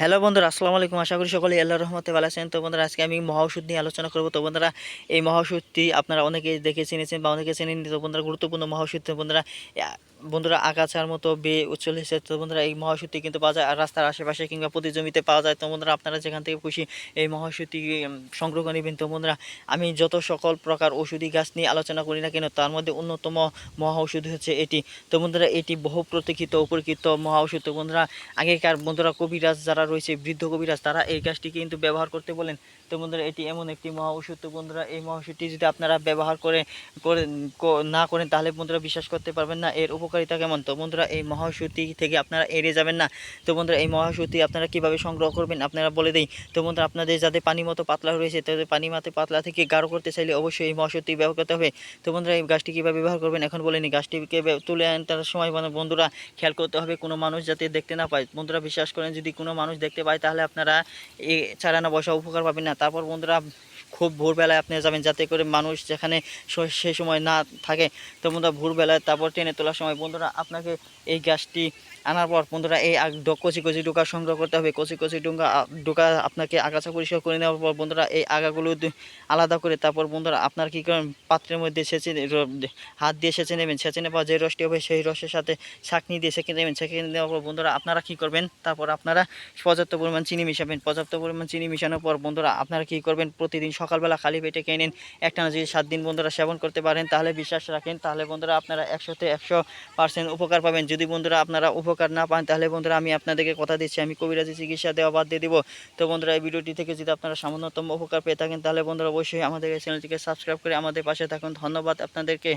Hello বন্ধুরা, আসসালামু আলাইকুম। আশা করি সকলে আল্লাহ রহমতে ভালো আছেন। তো বন্ধুরা, আজকে আমি মহাওষুধ নিয়ে আলোচনা করব। তো বন্ধুরা, এই মহাওষুধটি আপনারা অনেকে দেখে চিনেছেন বা অনেকে চেনেন তো বন্ধুরা, গুরুত্বপূর্ণ মহাওষুধ বন্ধুরা বন্ধুরা আগাছার মতো বেয়ে চলেছে। তো বন্ধুরা এই মহাওষুধটি কিন্তু পাওয়া যায় আর রাস্তার আশেপাশে কিংবা প্রতি জমিতে পাওয়া যায়। তো বন্ধুরা আপনারা যেখান থেকে খুশি এই উম, সংগ্রহ নেবেন। তো বন্ধুরা আমি যত সকল প্রকার ওষুধি গাছ নিয়ে আলোচনা করি না কেন তার মধ্যে অন্যতম মহা ওষুধ হচ্ছে এটি। তো বন্ধুরা এটি বহু প্রতীক্ষিত উপকৃত মহা ওষুধ তো বন্ধুরা আগেকার বন্ধুরা কবিরাজ যারা রয়েছে বৃদ্ধ কবিরাজ তারা এই গাছটি কিন্তু ব্যবহার করতে বলেন। তো বন্ধুরা এটি এমন একটি মহা ওষুধ তো বন্ধুরা এই মহা ওষুধটি যদি আপনারা ব্যবহার করে না করেন তাহলে বন্ধুরা বিশ্বাস করতে পারবেন না। এর উপকারিতা কেমন? তো বন্ধুরা, এই মহা ওষুধটি থেকে আপনারা এড়িয়ে যাবেন না। তো বন্ধুরা, এই মহা ওষুধটি আপনারা কীভাবে সংগ্রহ করবেন আপনারা বলে দেই। তো বন্ধুরা, আপনাদের যাদের পানি মতো পাতলা রয়েছে তাদের পানি মতো পাতলা থেকে গাঢ় করতে চাইলে অবশ্যই এই মহা ব্যবহার করতে হবে। তো বন্ধুরা, এই গাছটি কীভাবে ব্যবহার করবেন এখন বলে নিই গাছটিকে তুলে আনতে সময় মানে বন্ধুরা, খেয়াল করতে হবে কোনো মানুষ যাতে দেখতে না পায়। বন্ধুরা, বিশ্বাস করেন যদি কোনো মানুষ দেখতে পায়, তাহলে আপনারা এই চারানা বসা উপকার পাবেন না। তারপর বন্ধুরা খুব ভোরবেলায় আপনি যাবেন যাতে করে মানুষ যেখানে সেই সময় না থাকে তো বন্ধুরা ভোরবেলায় তারপর টেনে তোলার সময়। বন্ধুরা, আপনাকে এই গাছটি আনার পর বন্ধুরা, এই কচি কচি ডোকা সংগ্রহ করতে হবে। কচি কচি ডোকা ডোকা আপনাকে আগাছা পরিষ্কার করে নেওয়ার পর বন্ধুরা, এই আগাগুলো আলাদা করে তারপর বন্ধুরা, আপনার কী করেন, পাত্রের মধ্যে সেচে হাত দিয়ে সেচে নেবেন। সেচে নেওয়ার পর যে রসটি হবে, সেই রসের সাথে ছাঁকনি দিয়ে সেঁকে নেবেন। সেঁকে নেওয়ার পর বন্ধুরা, আপনারা কী করবেন, তারপর আপনারা পর্যাপ্ত পরিমাণ চিনি মিশাবেন। পর্যাপ্ত পরিমাণ চিনি মিশানোর পর বন্ধুরা, আপনারা কী করবেন, প্রতিদিন সকালবেলা খালি পেটে খেয়ে নিন। একটানা যদি সাত দিন বন্ধুরা সেবন করতে পারেন, তাহলে বিশ্বাস রাখেন, তাহলে বন্ধুরা আপনারা একশোতে একশো পার্সেন্ট উপকার পাবেন। যদি বন্ধুরা আপনারা উপকার না পান, তাহলে বন্ধুরা আমি আপনাদেরকে কথা দিচ্ছি, আমি কবিরাজি চিকিৎসা দেওয়া বাদ দিয়ে দিব। তো বন্ধুরা এই ভিডিওটি থেকে যদি আপনারা সামান্যতম উপকার পেয়ে থাকেন, তাহলে বন্ধুরা অবশ্যই আমাদের চ্যানেলটিকে সাবস্ক্রাইব করে আমাদের পাশে থাকুন। ধন্যবাদ আপনাদেরকে।